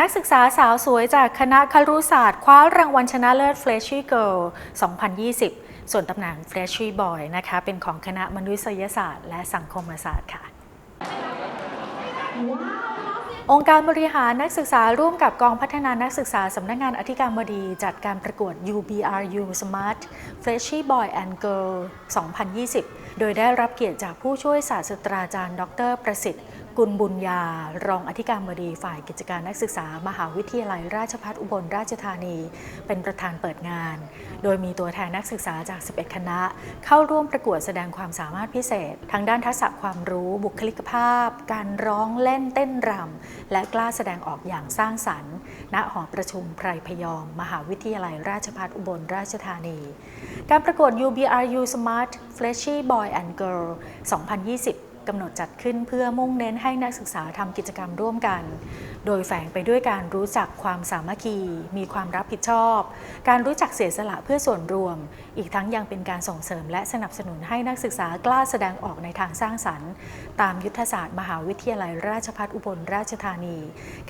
นักศึกษาสาวสวยจากคณะครุศาสตร์คว้ารางวัลชนะเลิศ Flashy Girl 2020 ส่วนตำแหน่ง Flashy Boy นะคะ เป็นของคณะมนุษยศาสตร์ และสังคมศาสตร์ค่ะ องค์การบริหารนักศึกษาร่วมกับกองพัฒนานักศึกษาสำนักงานอธิการบดี จัดการประกวด UBRU Smart Freshy Boy and Girl 2020 โดยได้รับเกียรติจากผู้ช่วยศาสตราจารย์ ดร ประสิทธิ์ กุลบุญญา รองอธิการบดีฝ่ายกิจการนักศึกษา มหาวิทยาลัยราชภัฏอุบลราชธานี เป็นประธานเปิดงาน โดยมีตัวแทนนักศึกษาจาก 11 คณะ เข้าร่วมประกวดแสดงความสามารถพิเศษ ทางด้านทักษะความรู้บุคลิกภาพ การร้องเล่นเต้นรำและกล้าแสดงออกอย่างสร้างสรรค์ ณหอประชุมไพรพยอม มหาวิทยาลัยราชภัฏอุบลราชธานี การประกวด UBRU Smart Flashy Boy and Girl 2020 กำหนดจัดขึ้นเพื่อมุ่งเน้นให้นักศึกษาทำกิจกรรมร่วมกัน โดยแฝงไปด้วยการรู้จักความสามัคคี มีความรับผิดชอบ การรู้จักเสียสละเพื่อส่วนรวม อีกทั้งยังเป็นการส่งเสริมและสนับสนุนให้นักศึกษากล้าแสดงออกในทางสร้างสรรค์ ตามยุทธศาสตร์มหาวิทยาลัยราชภัฏอุบลราชธานี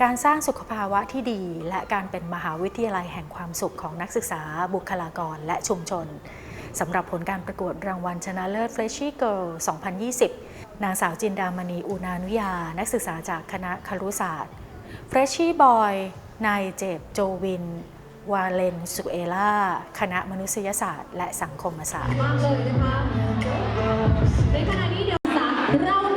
การสร้างสุขภาวะที่ดี และการเป็นมหาวิทยาลัยแห่งความสุขของนักศึกษา บุคลากร และชุมชนสำหรับผลการประกวดรางวัลชนะเลิศ Flashy Girl 2020 นางสาวจินดามณีอุนานุยา นักศึกษาจากคณะครุศาสตร์เฟรชชี่บอย นายเจบโจวิน วาเลนสุเอล่า คณะมนุษยศาสตร์ และสังคมศาสตร์มากเลยนะคะในขณะนี้เดี๋ยวเรา